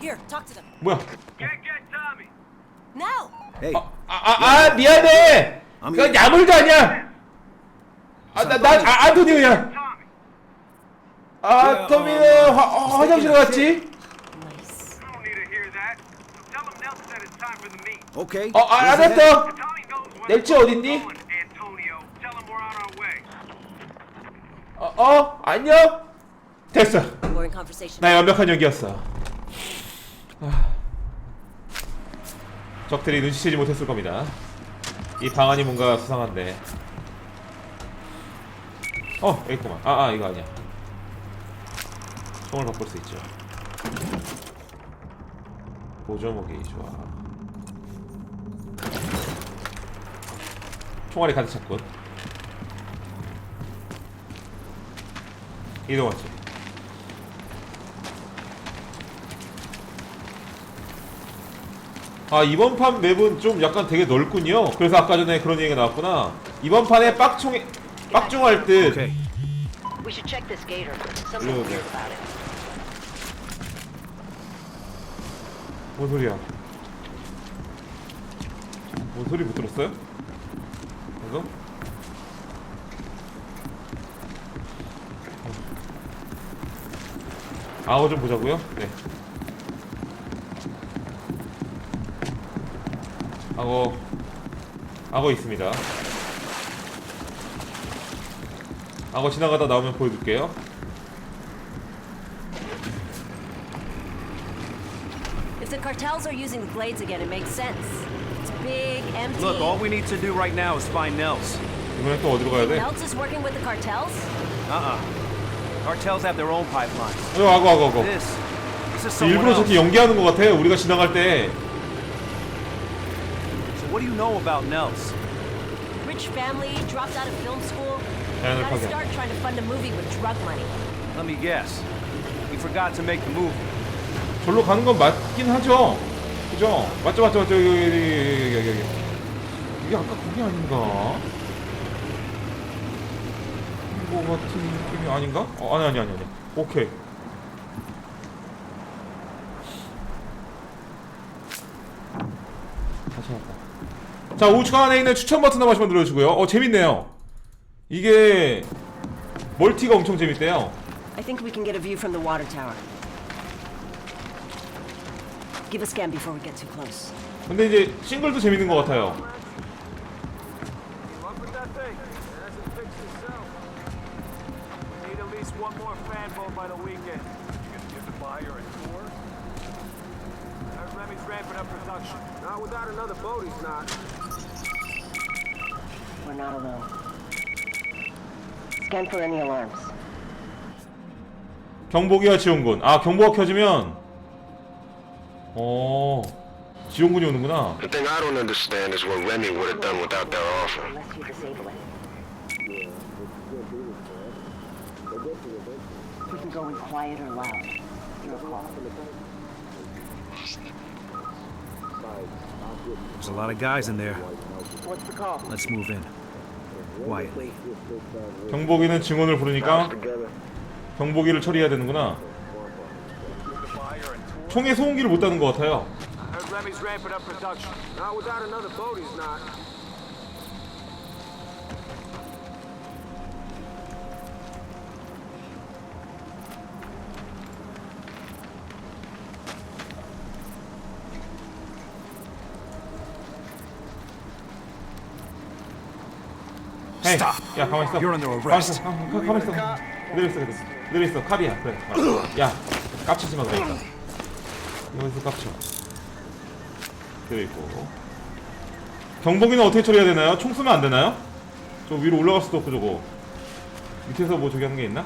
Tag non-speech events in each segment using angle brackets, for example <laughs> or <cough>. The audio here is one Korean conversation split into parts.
Here, talk to them. 뭐야? Can't get Tommy. Now! Hey, 아, 아, 아 미안해. 그 야물도 아니야. 아, 나, 나, 아, 안토니오야. Tommy. 아, 토미는 화, 어, 화장실 갔지? Nice. I don't need to hear that. Tell him Nelson said it's time for the meet. okay. 어, 아? 알았어. Tommy knows where 넬치 we're 어딨니? going, Antonio. Tell him we're on our way. 어, 어, 안녕. 됐어. Conversation. 나의 완벽한 연기였어. 아. 적들이 눈치채지 못했을 겁니다. 이 방안이 뭔가 수상한데. 어, 여기 있구만. 아, 아, 이거 아니야. 총을 바꿀 수 있죠. 보조무기 좋아. 총알이 가득 찼군. 이동하지. 아 이번 판 맵은 좀 약간 되게 넓군요. 그래서 아까 전에 그런 얘기가 나왔구나. 이번 판에 빡총 빡중할 듯. Okay. We should check this gator. Something Little weird bit. about it. 뭔 소리야? 뭔 소리 못 들었어요? 방금? 아어 좀 보자고요? 네. 악어 악어 있습니다. 악어 지나가다 나오면 보여줄게요. If the cartels are using the glades again, it makes sense. It's big, empty. Look, all we need to do right now is find Nels. 이번엔 또 어디로 가야 돼? Meltz is working with the cartels? Uh-uh. Cartels have their own pipelines. 어, 악어 악어 악어. This, this is someone 일부러 else. 저렇게 연기하는 것 같아. 우리가 지나갈 때. What do you know about Nels? Rich family, dropped out of film school. 자연을 Got to 파괴. start trying to fund a movie with drug money. Let me guess. He forgot to make the movie. 절로 가는 건 맞긴 하죠. 그죠? 맞죠, 맞죠, 맞죠. 여기, 여기, 여기, 여기, 여기. 이게 아까 그게 아닌가? 이거 같은 느낌이 아닌가? 어, 아니, 아니, 아니, 아니. 오케이. 다시 할까? 자, 우측 안에 있는 추천 버튼 한 번씩만 눌러주고요. 어, 재밌네요. 이게 멀티가 엄청 재밌대요. I think we can get a view from the water tower. Give a scan before we get too close. 근데 이제 싱글도 재밌는 것 같아요. Not without another boat, he's not. We're not alone. Scan for any alarms. 경보기와 지원군. 아 경보가 켜지면 어 지원군이 오는구나. The thing I don't understand is what Remy would have done without their offer. Unless you disable it. We can go in quiet or loud. Your call. There's a lot of guys in there. What's the call? Let's move in. 경보기는 증언을 부르니까. 경보기를 처리해야 되는구나. 총에 소음기를 못 다는 것 같아요. Not. 헤이, 야 가만 있어. You're under 가만 arrest. 있어. 가- 가- 가만 있어. 그대로 있어, 그대로 있어. 캅이야. 그래. 야, 깝치지 마 그러니까. 여기서 깝쳐. 그대로 있고. 경보기는 어떻게 처리해야 되나요? 총 쏘면 안 되나요? 저 위로 올라갈 수도 없고 저거. 밑에서 뭐 저기 하는 게 있나?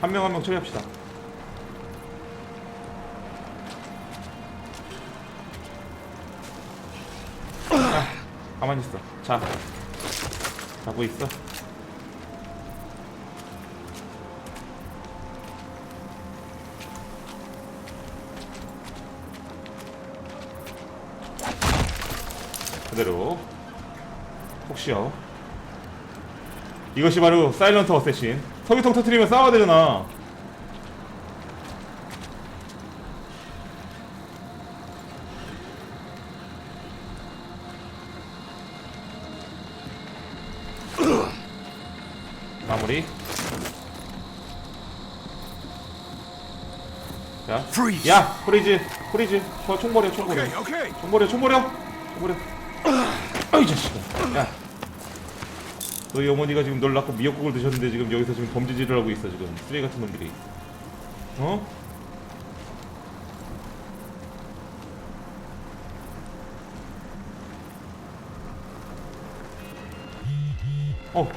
한 명 한 명 처리합시다. 가만히 있어. 자, 자고 있어. 그대로 푹 쉬어. 이것이 바로 사일런트 어쌔신 석유통 터트리면 싸워야 되잖아 자. 야, 프리즈, 프리즈, 저 총버려, 총버려. 총버려, 총버려, 총버려. 아이 자식아, 야, 너희 어머니가 지금 널 낳고 미역국을 드셨는데 지금 여기서 지금 범죄질을 하고 있어 지금 쓰레기 같은 놈들이, 어? 어,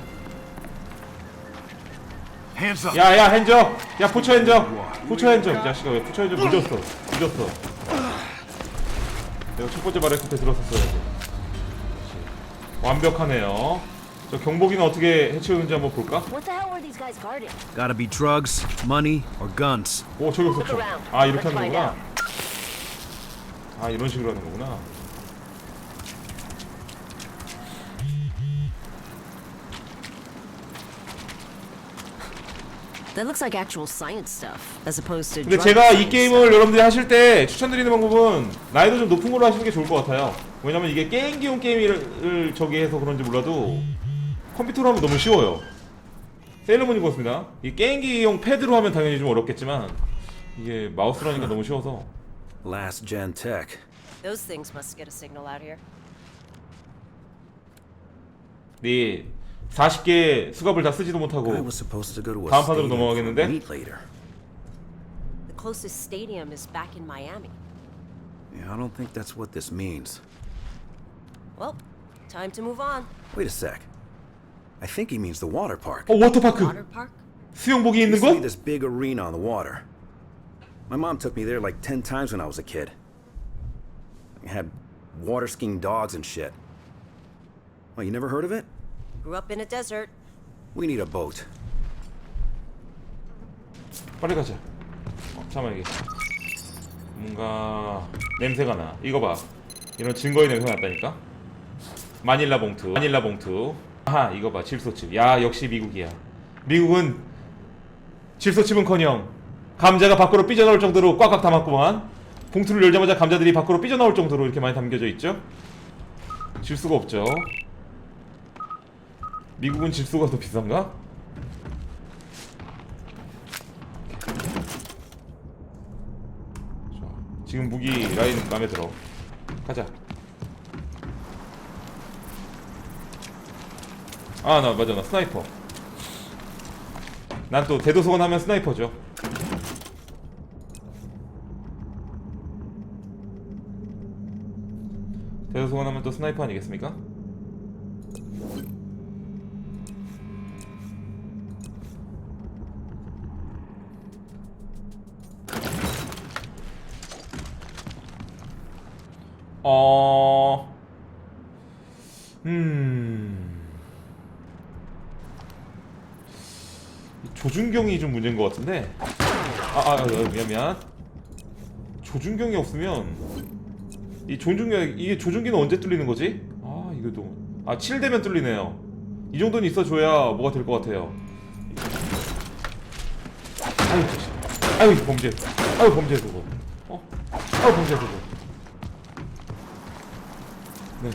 Hands up. 야, 야, 핸적, 야, 포처 핸적, 포처 핸적, 이 자식아 왜 포처 핸적 늦었어, 늦었어. 내가 첫 번째 말했을 때 들었었어야지. 완벽하네요. 저 경복이는 어떻게 해치우는지 한번 볼까? What the hell were these guys guarding? Gotta be drugs, money, or guns. 오 저기 around. 아 이렇게 하는 거구나. 아 이런 식으로 하는 거구나. That looks like actual science stuff, as opposed to. 근데 drug 제가 이 science 게임을 여러분들이 하실 때 추천드리는 방법은 난이도 좀 높은 걸로 하시는 게 좋을 것 같아요. 왜냐면 이게 게임기용 게임을 저기 해서 그런지 몰라도 컴퓨터로 하면 너무 쉬워요. 세일러문이 그렇습니다. 이 게임기용 패드로 하면 당연히 좀 어렵겠지만 이게 마우스로 하니까 너무 쉬워서 Last gen tech. stuff. Those things must get a signal out here. 네 40개 수갑을 다 쓰지도 못하고 I was supposed to go to a 다음 판으로 stadium for 넘어가겠는데? a meet later. The closest stadium is back in Miami. Yeah, I don't think that's what this means. Well, time to move on. Wait a sec. I think he means the water park. 어 워터파크 Water park? 수영복이 있는 You see 곳? this big arena on the water. My mom took me there like 10 times when I was a kid. It had water skiing dogs and shit. Well, you never heard of it? Grew up in a desert. We need a boat. 빨리 가자. 어, 잠깐만 이게 뭔가 냄새가 나. 이거 봐. 이런 증거의 냄새 났다니까. 마닐라 봉투. 마닐라 봉투. 아하 이거 봐 질소칩. 야 역시 미국이야. 미국은 질소칩은커녕 감자가 밖으로 삐져나올 정도로 꽉꽉 담았구만. 봉투를 열자마자 감자들이 밖으로 삐져나올 정도로 이렇게 많이 담겨져 있죠. 질 수가 없죠. 미국은 질소가 더 비싼가? 좋아. 지금 무기 라인 마음에 들어. 가자. 아, 나 맞아. 나 스나이퍼. 난 또 대도서관 하면 스나이퍼죠. 대도서관 하면 또 스나이퍼 아니겠습니까? 어, 음, 이 조준경이 좀 문제인 것 같은데. 아, 아, 아, 미안, 미안. 조준경이 없으면 이 조준경 이게 조준기는 언제 뚫리는 거지? 아, 이거도 아, 7 되면 뚫리네요. 이 정도는 있어줘야 뭐가 될 것 같아요. 아유. 아유, 범죄. 아유, 범죄 그거. 어? 아유, 범죄 그거. 네.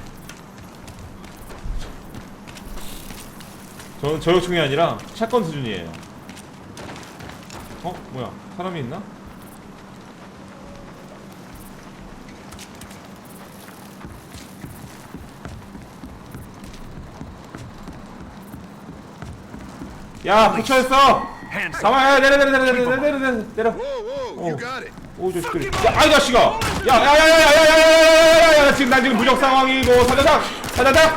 저는 저격총이 아니라 샷건 수준이에요. 어? 뭐야? 사람이 있나? 야, 부처했어! 가만, 야, 내려, 내려, 내려, 내려, 내려, 내려, 내려. Whoa, 오, 저식들이. 야, 아이 자식아! 야, 야, 야, 야, 야, 야, 야, 야, 야, 야, 야, 지금 난 지금 무적 상황이고, 사자장! 사자장!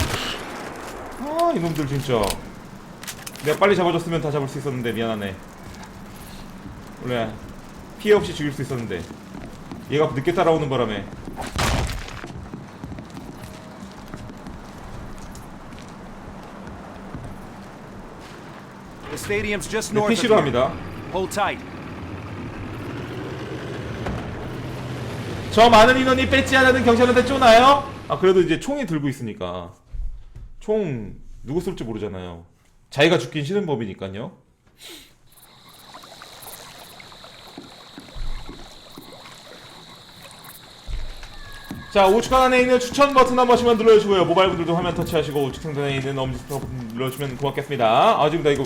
아, 이놈들 진짜. 내가 빨리 잡아줬으면 다 잡을 수 있었는데, 미안하네. 원래, 피해 없이 죽일 수 있었는데. 얘가 늦게 따라오는 바람에. The stadium's just 네, north of here. 합니다. Hold tight. 저 많은 인원이 뺏지 않는 경찰한테 쪼나요? 아 그래도 이제 총이 들고 있으니까 총 누구 쏠지 모르잖아요. 자기가 죽긴 싫은 법이니까요. 자 우측 하단에 있는 추천 버튼 한 번씩만 눌러주시고요 모바일 분들도 화면 터치하시고 우측 상단에 있는 엄지스터 버튼 눌러주시면 고맙겠습니다 아 지금 나 이거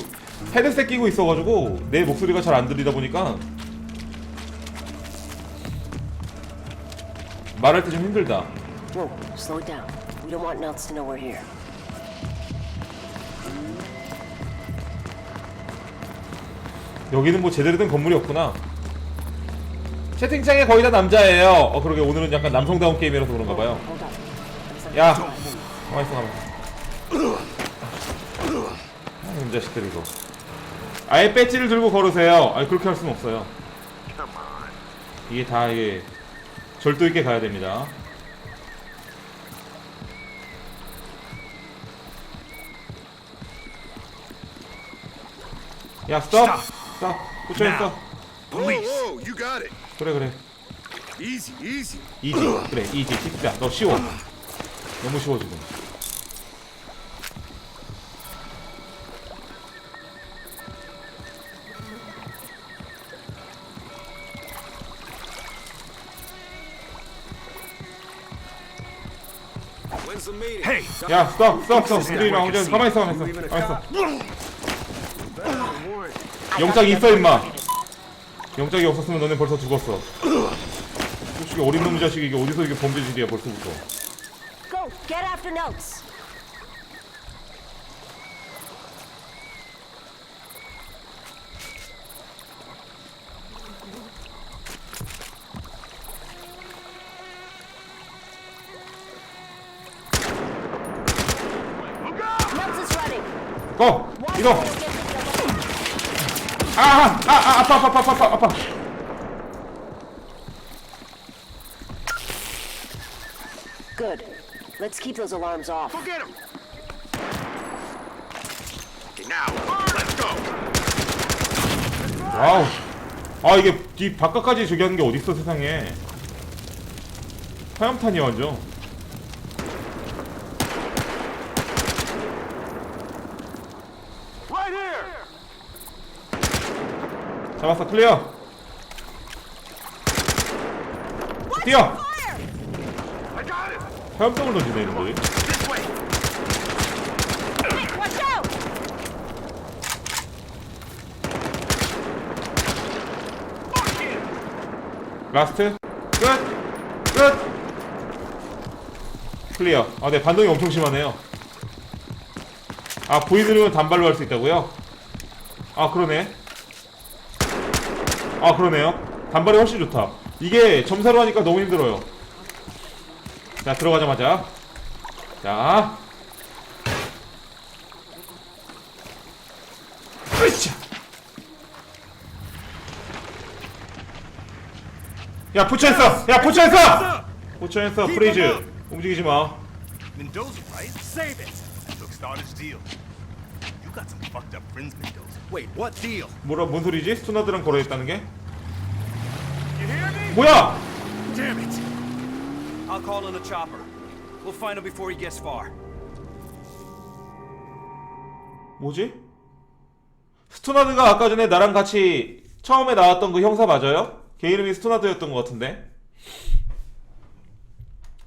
헤드셋 끼고 있어가지고 내 목소리가 잘 안 들리다 보니까 말할 때 좀 힘들다. Whoa, slow down. We don't want Nels to know we're here. 여기는 뭐 제대로 된 건물이 없구나. 채팅창에 거의 다 남자예요. 어 그러게 오늘은 약간 남성다운 게임이라서 그런가 봐요. Hold up. 야! 가만 있어 가만 있어. 아, 이놈 자식들 이거. 아예 배지를 들고 걸으세요. 아니 그렇게 할 수는 없어요. 이게 다 이게 절도 있게 가야 됩니다. 야 스톱! 스톱! 꽂혀 있어. You got it. 그래 그래. Easy, easy. 이지. 그래 이지. 틱자 너 쉬워. 너무 쉬워 지금 야 스톱 스톱 스톱 우리 랑 혼자 가만히 있어 가만히 있어. 가만히 있어. 영장이 있어 임마. 영장이 없었으면 너네 벌써 죽었어. 솔직히 어린 놈 자식이 이게 어디서 이게 범죄질이야 벌써부터. Go, get after Nels. 이거! 아아 아, 아, 아파 아파 아파 아파 아파 Good. Let's keep those alarms off. Get him. Okay, now, let's go. 와우 아 이게 뒤 바깥까지 저기 하는 게 어딨어 세상에 화염탄이야 완전 Right here! 잡았어 클리어 뛰어. 화염병을 던지네 이놈들이! 라스트 끝! 끝! 클리어 아네 반동이 엄청 심하네요 아 V 누르면 단발로 할 수 있다고요? 아 그러네 아 그러네요 단발이 훨씬 좋다 이게 점사로 하니까 너무 힘들어요 자 들어가자마자 자 으쌰 야 포처했어 야 포처했어 포처했어 프리즈 움직이지 마 Mendoza, right? Save it. Took Starter's deal. You got some fucked up friends, Mendoza. Wait, what deal? 뭐라 뭔 소리지? 스토나드랑 게? You hear me? 뭐야? Damn it. I'll call in a chopper. We'll find him before he gets far. 뭐지? 스토나드가 아까 전에 나랑 같이 처음에 나왔던 그 형사 맞아요? 걔 이름이 스토나드였던 것 같은데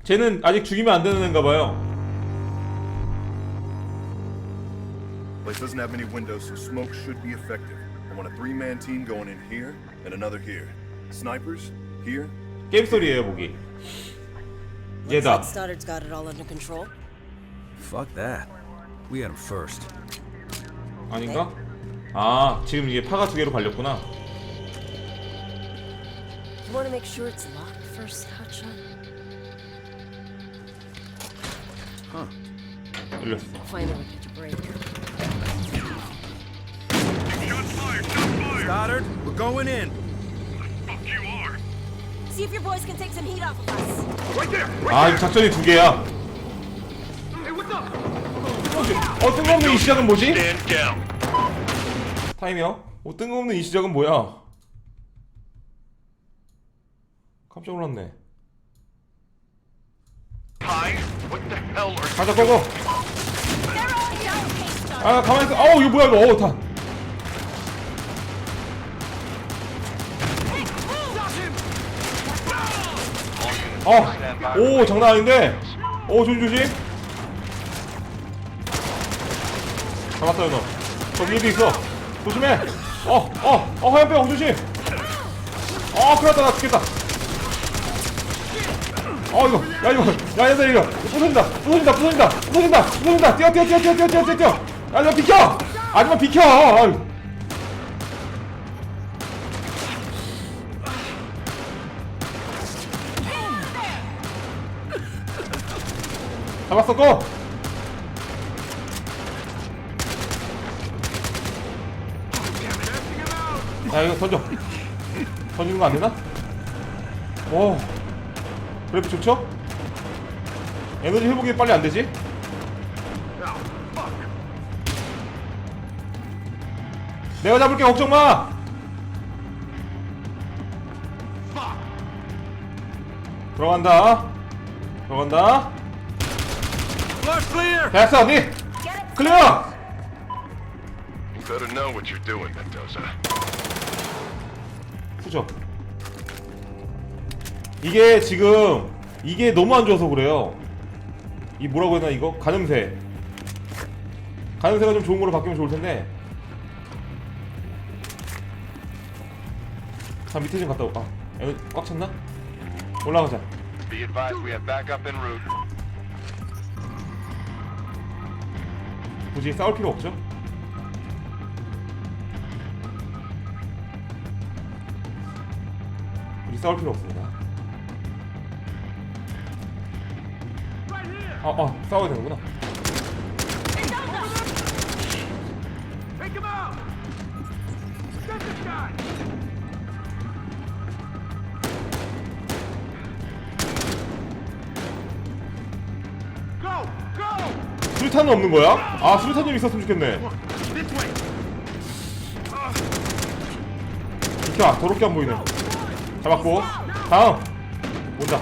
쟤는 아직 죽이면 안 되는 애인가 봐요 Place doesn't have many windows, so smoke should be effective. I want a three-man team going in here and another here. Snipers here. 게임 소리예요 목이 Looks 얘다 like Stoddard's got it all under control. Fuck that. We had him first. 아닌가? 아 지금 이게 파가 두 개로 갈렸구나 You want to make sure it's locked first, Hotshot? 열렸어 Finally, get your break. Stoddard, we're going in. See if your boys can take some heat off of us. Right there. 아 이거 작전이 두 개야 어 뜬금없는 이 시작은 뭐지? Stand down. 타임이요? 어 뜬금없는 이 시작은 뭐야? 깜짝 놀랐네 Hi. What the hell are 가자 고고 They're all down, K-Star. 아 가만히 있어 어우 이거 뭐야 이거 어우 탄 어, 오 장난 아닌데? 오 조심 조심. 잡았어요 너 저기 위에도 있어. 조심해. 어 어 어 화염병 조심. 어 큰일 났다 나 죽겠다. 어 이거 야 이거 야 얘들 이거 부서진다 부서진다 부서진다 부서진다 부서진다. 뛰어 뛰어 뛰어 뛰어 뛰어 뛰어 뛰어 야 이거 비켜. 아줌마 비켜. 아유. 잡았어 고 야 이거 던져 <laughs> 던지는 거 안 되나? 오 그래프 좋죠? 에너지 회복이 빨리 안 되지? 내가 잡을게 걱정 마. 들어간다. 들어간다. 됐어, 니 클리어. You better know what you're doing, Mendoza. 후죠. 이게 지금 이게 너무 안 좋아서 그래요. 이 뭐라고 해야 되나 이거 가늠새. 가늠새가 좀 좋은 걸로 바뀌면 좋을 텐데. 자 밑에 좀 갔다 오. 아 여기 꽉 찼나? 올라가자. Be advised we have backup en route. 굳이 싸울 필요 없죠? 우리 싸울 필요 없습니다. 아, 아, 싸워야 되는구나. 수류탄은 없는 거야? 아, 수류탄 좀 있었으면 좋겠네. 비켜, 더럽게 안 보이네. 잡았고, 다음 온다.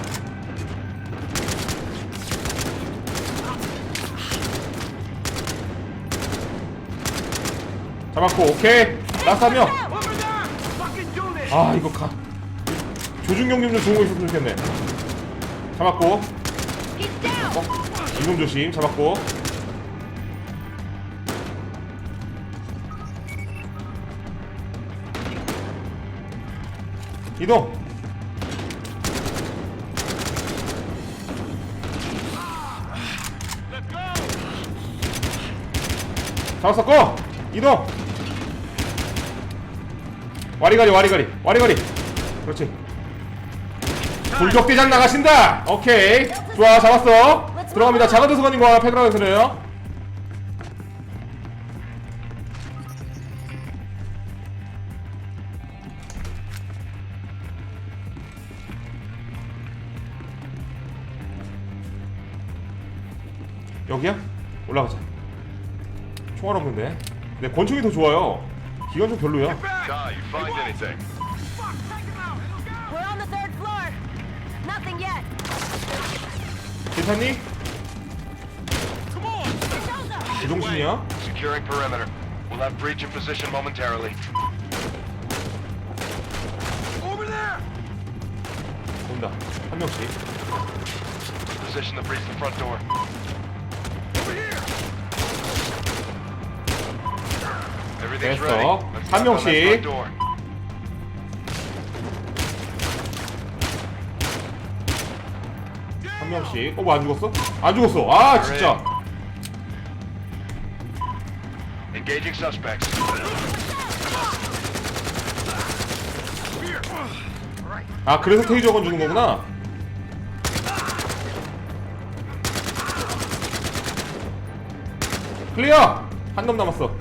잡았고, 오케이. this! 아 이거 가 조준경 좀 좋은 거 있었으면 좋겠네 잡았고 어? 이놈 조심 잡았고 이동. 잡았어 고! 이동. 와리가리 와리가리 와리가리. 그렇지. 불격대장 나가신다. 오케이. 좋아 잡았어. 들어갑니다. 작은 도서관님과 패드라에서는요 총알 없는데 내 권총이 더 좋아요 기관 좀 별로야 Guy, you find anything? We're on the third floor. Nothing yet. 괜찮니? 제정신이야? Securing perimeter. We'll have breach in position momentarily. Over there! 온다 한 명씩 Position to breach the front door. 됐어. 한 명씩. 한 명씩 어 뭐 안 죽었어? 안 죽었어 아 진짜 Engaging suspects. 아 그래서 테이저건 주는 거구나 클리어 한 놈 남았어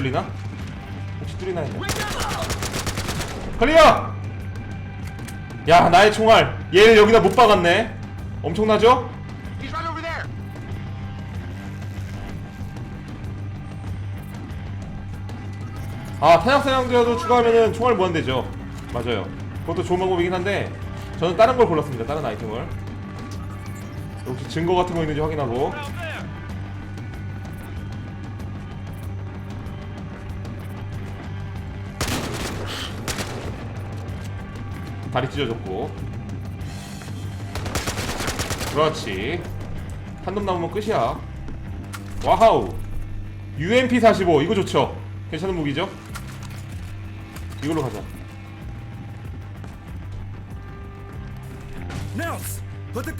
뚫리나? 혹시 뚫리나 했네. 클리어! 야 나의 총알. 얘를 여기다 못 박았네. 엄청나죠? 아 탄약사냥제라도 추가하면은 총알 무한되죠. 맞아요. 그것도 좋은 방법이긴 한데 저는 다른 걸 골랐습니다. 다른 아이템을. 혹시 증거 같은 거 있는지 확인하고 다리 찢어졌고 그렇지 한 놈 남으면 끝이야 와우 UMP45 이거 좋죠 괜찮은 무기죠 이걸로 가자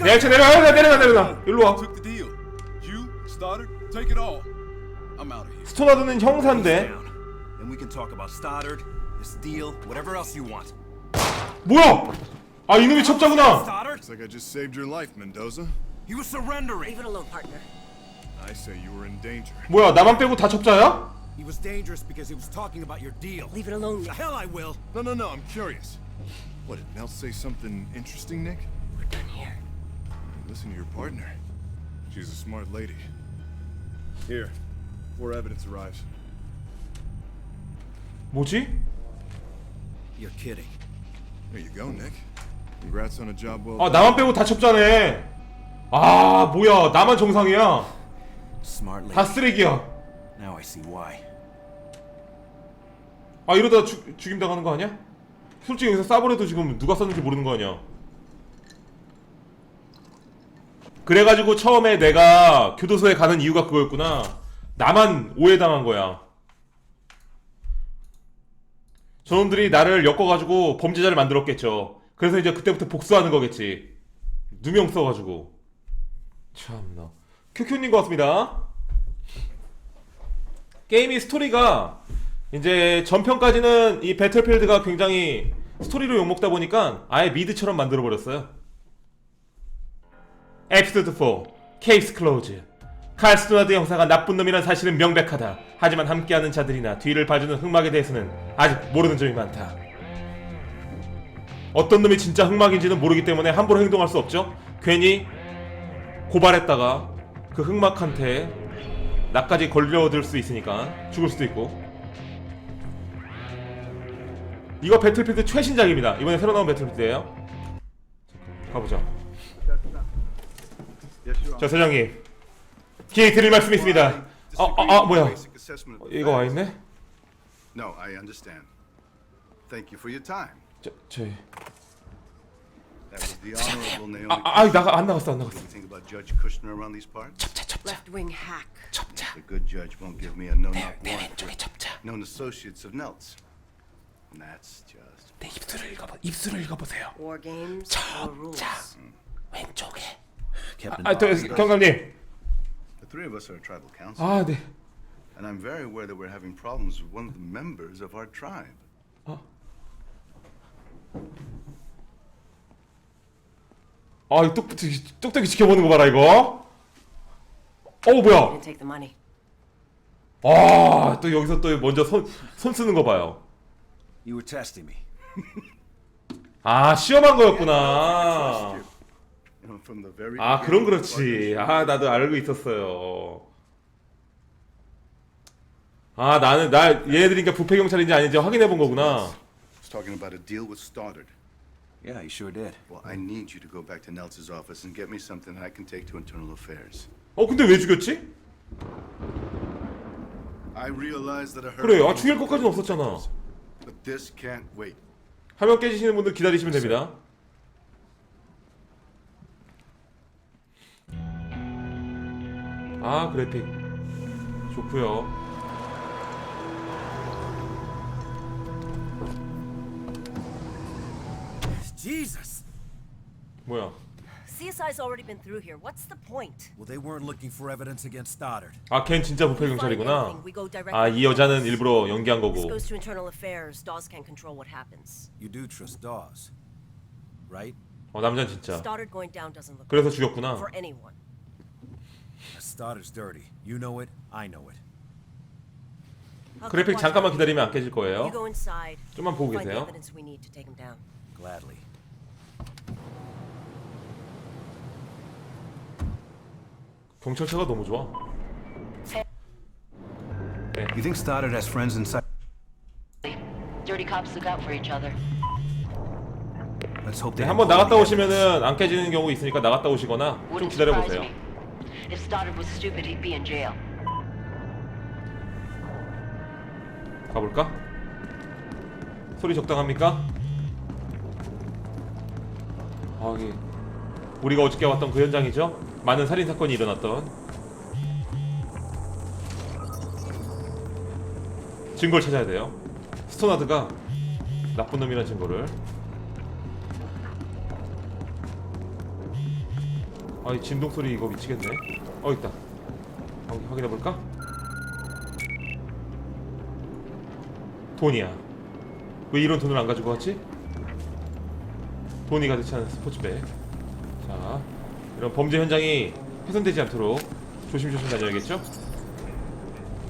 야, 차 내려가, 내려가, 내려가, 내려가. 일로 와. Took the deal. You, Stoddard, take it all. I'm out of here. 스토나드는 형사인데. Then we can talk about Stoddard, this deal, whatever else you want. 뭐야? 아, 이놈이 첩자구나. Stoddard? Looks like I just saved your life, Mendoza. He was surrendering. Leave it alone, partner. I say you were in danger. 뭐야, 나만 빼고 다 첩자야? He was dangerous because he was talking about your deal. Leave it alone, The Nick. hell I will. No, no, no, I'm curious. What, did Nels say something interesting, Nick? We're done here. Listen to your partner. She's a smart lady. Here, before evidence arrives. 뭐지? You're kidding. There you go, Nick. Congrats on a job well 아. 나만 빼고 다 첩자네. 아, 뭐야, 나만 정상이야. Smart lady. 다 쓰레기야. Now I see why. 아, 이러다 죽, 죽임 당하는 거 아니야? 솔직히 여기서 싸버려도 지금 누가 썼는지 모르는 거 아니야. 그래가지고 처음에 내가 교도소에 가는 이유가 그거였구나. 나만 오해당한 거야. 저놈들이 나를 엮어가지고 범죄자를 만들었겠죠. 그래서 이제 그때부터 복수하는 거겠지. 누명 써가지고. 참나. 큐큐님 고맙습니다. 게임이 스토리가 이제 전편까지는 이 배틀필드가 굉장히 스토리로 욕먹다 보니까 아예 미드처럼 만들어 버렸어요. 에피소드 4 케이스 클로즈 칼스토나드 형사가 나쁜 놈이란 사실은 명백하다. 하지만 함께하는 자들이나 뒤를 봐주는 흑막에 대해서는 아직 모르는 점이 많다. 어떤 놈이 진짜 흑막인지는 모르기 때문에 함부로 행동할 수 없죠. 괜히 고발했다가 그 흑막한테 나까지 걸려들 수 있으니까 죽을 수도 있고 이거 배틀필드 최신작입니다 이번에 새로 나온 배틀필드예요 가보자 자 사장님 기회 드릴 말씀이 있습니다 아, 아, 아 뭐야 이거 와 있네? No, I understand. Thank you for your time. 저, 저희 That was the Honorable Naomi. 아, 아, 아 나가, 안 나갔어 안 나갔어 you think about Judge Kushner around these parts? Left wing hack. The good judge won't give me a no-knock 내 warrant 왼쪽에 for known associates of Nelt's. And that's just 내 입술을 읽어보 입술을 읽어보세요 War games, war rules. 왼쪽에 Captain 아, 저, 경감님 three of us are a tribal council, 아 네 and I'm very aware that we're having problems with one of the members of our tribe. 아, 이 뚝뚝이, 뚝뚝이 지켜보는 거 봐라, 이거. 어우, 뭐야. Didn't take the money. 아, 또 여기서 또 먼저 손, 손 쓰는 거 봐요. You were testing me. 아, 시험한 거였구나. 아, 그럼 그렇지. 아, 나도 알고 있었어요. 아, 나는, 나, 얘네들이니까 부패 경찰인지 아닌지 확인해 본 거구나. talking about a deal with Stoddard. Yeah, you sure did. Well, I need you to go back to Nelt's office and get me something I can take to internal affairs. 어, 근데 왜 죽였지? I realize that a 그래, 아, 죽일 것까지는 없었잖아. But this can't wait. 화면 깨지시는 분들 기다리시면 됩니다. 아 그래픽 좋고요. Jesus! 뭐야? CSI's already been through here. What's the point? Well, they weren't looking for evidence against Stoddard. 아 걘 진짜 부패 경찰이구나. 아 이 여자는 일부러 연기한 This 거고. goes to internal affairs. Dawes can't control what happens. You do trust Dawes, right? 어 남자 진짜. Stoddard going down doesn't look 그래서 good 죽였구나. for anyone. Stoddard's dirty. You know it. I know it. I'll keep 그래픽 잠깐만. 기다리면 안 깨질 거예요. go inside. 좀만 보고 Find the 계세요. evidence we need to take him down. Gladly. 경찰차가 너무 좋아. You think Stoddard has friends inside? Dirty cops look out for each other. Let's hope 네, they 한번 나갔다 오시면은 안 깨지는 경우 있으니까 나갔다 오시거나 좀 Wouldn't 기다려 surprise 보세요. me. If Stoddard was stupid, he'd be in jail. 가볼까? 소리 적당합니까? 아, 이게 우리가 어저께 왔던 그 현장이죠? 많은 살인 사건이 일어났던 증거를 찾아야 돼요. 스토나드가 나쁜 놈이라는 증거를. 아, 이 진동 소리 이거 미치겠네. 어 있다. 확- 확인해 볼까? 돈이야. 왜 이런 돈을 안 가지고 왔지? 돈이 가득 찬 스포츠백. 자, 이런 범죄 현장이 훼손되지 않도록 조심조심 다녀야겠죠?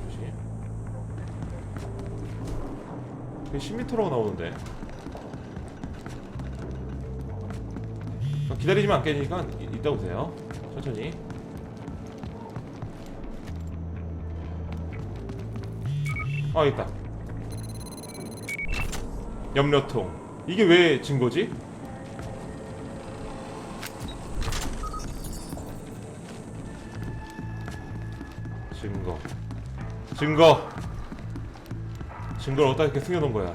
조심. 이게 10m라고 나오는데. 기다리지만 안 깨지니까 이- 이따 오세요. 천천히. 아, 있다. 염료통 이게 왜 증거지? 증거 증거 증거를 어디다 이렇게 숨겨놓은 거야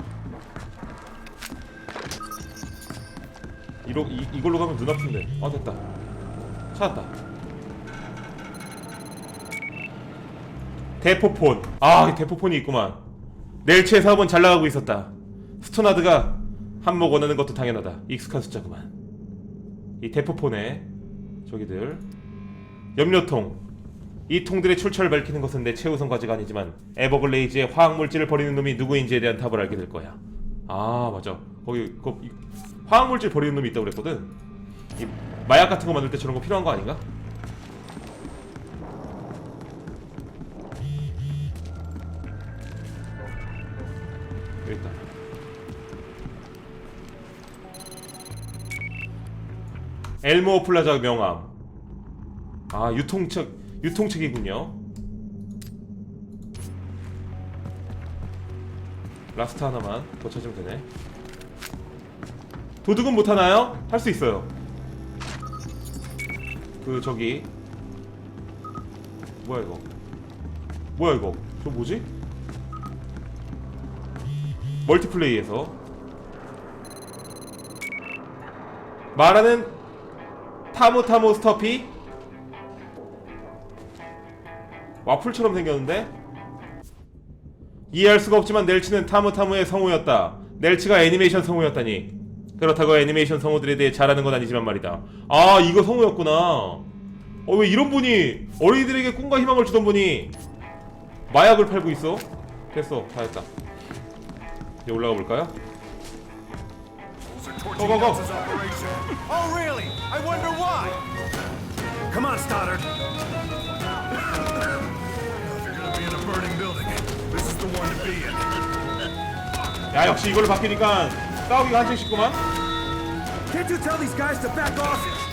이로, 이, 이걸로 가면 눈 아픈데 아 됐다 찾았다 대포폰 아이 대포폰이 있구만 넬치의 사업은 잘 나가고 있었다 스토나드가 한몫 원하는 것도 당연하다. 익숙한 숫자구만. 이 대포폰에 저기들 염료통 이 통들의 출처를 밝히는 것은 내 최우선 과제가 아니지만 에버글레이즈에 화학물질을 버리는 놈이 누구인지에 대한 답을 알게 될 거야. 아 맞아. 거기 그 이- 화학물질 버리는 놈이 있다고 그랬거든. 이 마약 같은 거 만들 때 저런 거 필요한 거 아닌가? 여기. 엘모 플라자 명함. 아 유통책 유통책이군요. 라스트 하나만 더 찾으면 되네. 도둑은 못 하나요? 할 수 있어요. 그 저기 뭐야 이거? 뭐야 이거? 저 뭐지? 멀티플레이에서 말하는 타무타무 스터피 와플처럼 생겼는데 이해할 수가 없지만 넬치는 타무타무의 성우였다 넬치가 애니메이션 성우였다니 그렇다고 애니메이션 성우들에 대해 잘하는 건 아니지만 말이다 아 이거 성우였구나 어 왜 이런 분이 어린이들에게 꿈과 희망을 주던 분이 마약을 팔고 있어 됐어 다 했다 이제 올라가 볼까요? Torching go, go. Nelson's operation. Oh, really? I wonder why. Come on, Stoddard. If you're gonna be in a burning building, this is the one to be in. 야 역시 이걸로 바뀌니까 싸우기가 한층 쉽구만 Can't you tell these guys to back off?